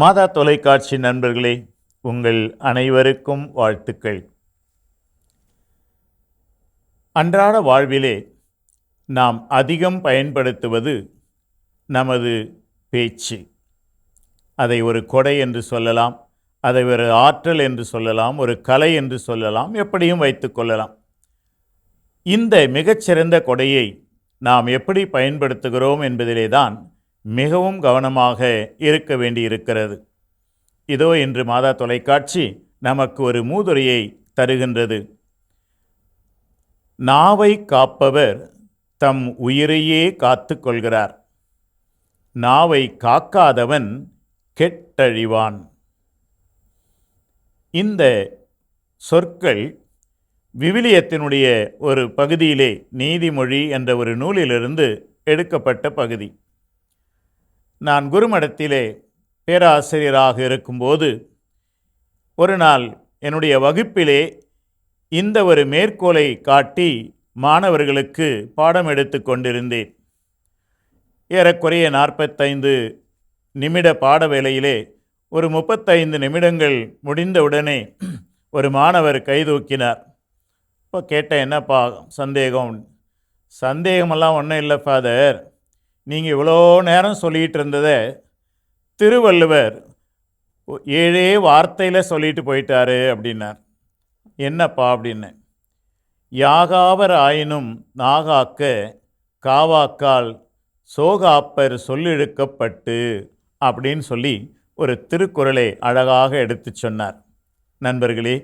மாதா தொலைக்காட்சி நண்பர்களே உங்கள் அனைவருக்கும் வாழ்த்துக்கள். அன்றாட வாழ்விலே நாம் அதிகம் பயன்படுத்துவது நமது பேச்சு. அதை ஒரு கொடை என்று சொல்லலாம் அதை ஒரு ஆற்றல் என்று சொல்லலாம் ஒரு கலை என்று சொல்லலாம் எப்படியும் வைத்துக்கொள்ளலாம் இந்த மிகச்சிறந்த கொடையை நாம் எப்படி பயன்படுத்துகிறோம் என்பதிலே தான் மிகவும் கவனமாக இருக்க வேண்டியிருக்கிறது. இதோ இன்று மாதா தொலைக்காட்சி நமக்கு ஒரு மூதுரையை தருகின்றது. நாவை காப்பவர் தம் உயிரையே காத்து கொள்கிறார். நாவை காக்காதவன் கெட்டழிவான். இந்த சொற்கள் விவிலியத்தினுடைய ஒரு பகுதியிலே நீதிமொழி என்ற ஒரு நூலிலிருந்து எடுக்கப்பட்ட பகுதி. நான் குருமடத்திலே பேராசிரியராக இருக்கும்போது ஒரு நாள் என்னுடைய வகுப்பிலே இந்த ஒரு மேற்கோளை காட்டி மாணவர்களுக்கு பாடம் எடுத்து கொண்டிருந்தேன். ஏறக்குறைய நாற்பத்தைந்து நிமிட பாட வேளையிலே ஒரு முப்பத்தைந்து நிமிடங்கள் முடிந்தவுடனே ஒரு மாணவர் கைதூக்கினார் இப்போ கேட்டேன் என்னப்பா சந்தேகம்? சந்தேகமெல்லாம் ஒன்றும் இல்லை ஃபாதர். நீங்கள் இவ்வளோ நேரம் சொல்லிகிட்டு இருந்ததை திருவள்ளுவர் ஏழே வார்த்தையில் சொல்லிட்டு போயிட்டாரு அப்படின்னார். என்னப்பா அப்படின்னு. யாகாவர் ஆயினும் நாகாக்க காவாக்கால் சோகாப்பர் சொல்லிழுக்கப்பட்டு அப்படின்னு சொல்லி ஒரு திருக்குறளை அழகாக எடுத்து சொன்னார். நண்பர்களே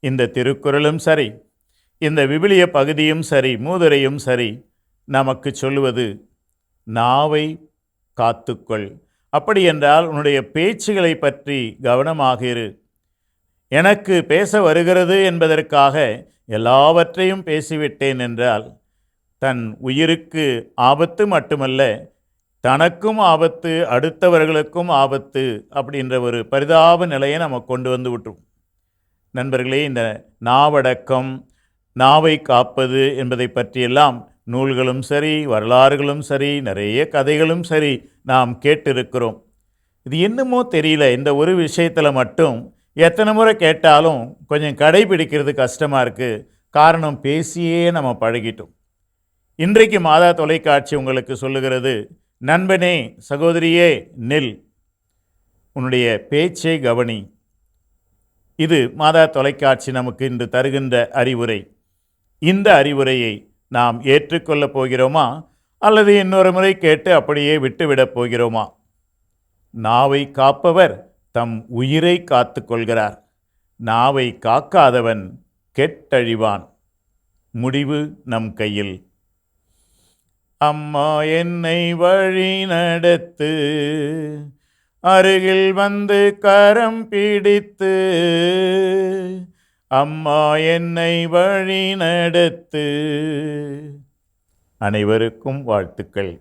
இந்த திருக்குறளும் சரி இந்த விவிலிய பகுதியும் சரி மூதுரையும் சரி நமக்கு சொல்லுவது நாவை காத்துக்கொள். அப்படி என்றால் உன்னுடைய பேச்சுகளை பற்றி கவனமாக இரு எனக்கு பேச வருகிறது என்பதற்காக எல்லாவற்றையும் பேசிவிட்டேன் என்றால் தன் உயிருக்கு ஆபத்து மட்டுமல்ல தனக்கும் ஆபத்து அடுத்தவர்களுக்கும் ஆபத்து அப்படின்ற ஒரு பரிதாப நிலையை நம்ம கொண்டு வந்து விட்டுரும். நண்பர்களே இந்த நாவடக்கம் நாவை காப்பது என்பதை பற்றியெல்லாம் நூல்களும் சரி வரலாறுகளும் சரி நிறைய கதைகளும் சரி நாம் கேட்டிருக்கிறோம். இது என்னமோ தெரியல இந்த ஒரு விஷயத்தில் மட்டும் எத்தனை முறை கேட்டாலும் கொஞ்சம் கடைபிடிக்கிறது கஷ்டமாக இருக்குது காரணம் பேசியே நம்ம பழகிட்டோம். இன்றைக்கு மாதா தொலைக்காட்சி உங்களுக்கு சொல்லுகிறது நண்பனே சகோதரியே நெல். உன்னுடைய பேச்சை கவனி. இது மாதா தொலைக்காட்சி நமக்கு இன்று தருகின்ற அறிவுரை. இந்த அறிவுரையை நாம் ஏற்றுக்கொள்ளப் போகிறோமா? அல்லது இன்னொரு முறை கேட்டு அப்படியே விட்டுவிடப் போகிறோமா? நாவை காப்பவர் தம் உயிரை காத்து கொள்கிறார். நாவை காக்காதவன் கெட்டழிவான். முடிவு நம் கையில். அம்மா என்னை வழி நடத்து அருகில் வந்து கரம் பிடித்து அம்மா என்னை வழி நடத்து. அனைவருக்கும் வாழ்த்துக்கள்.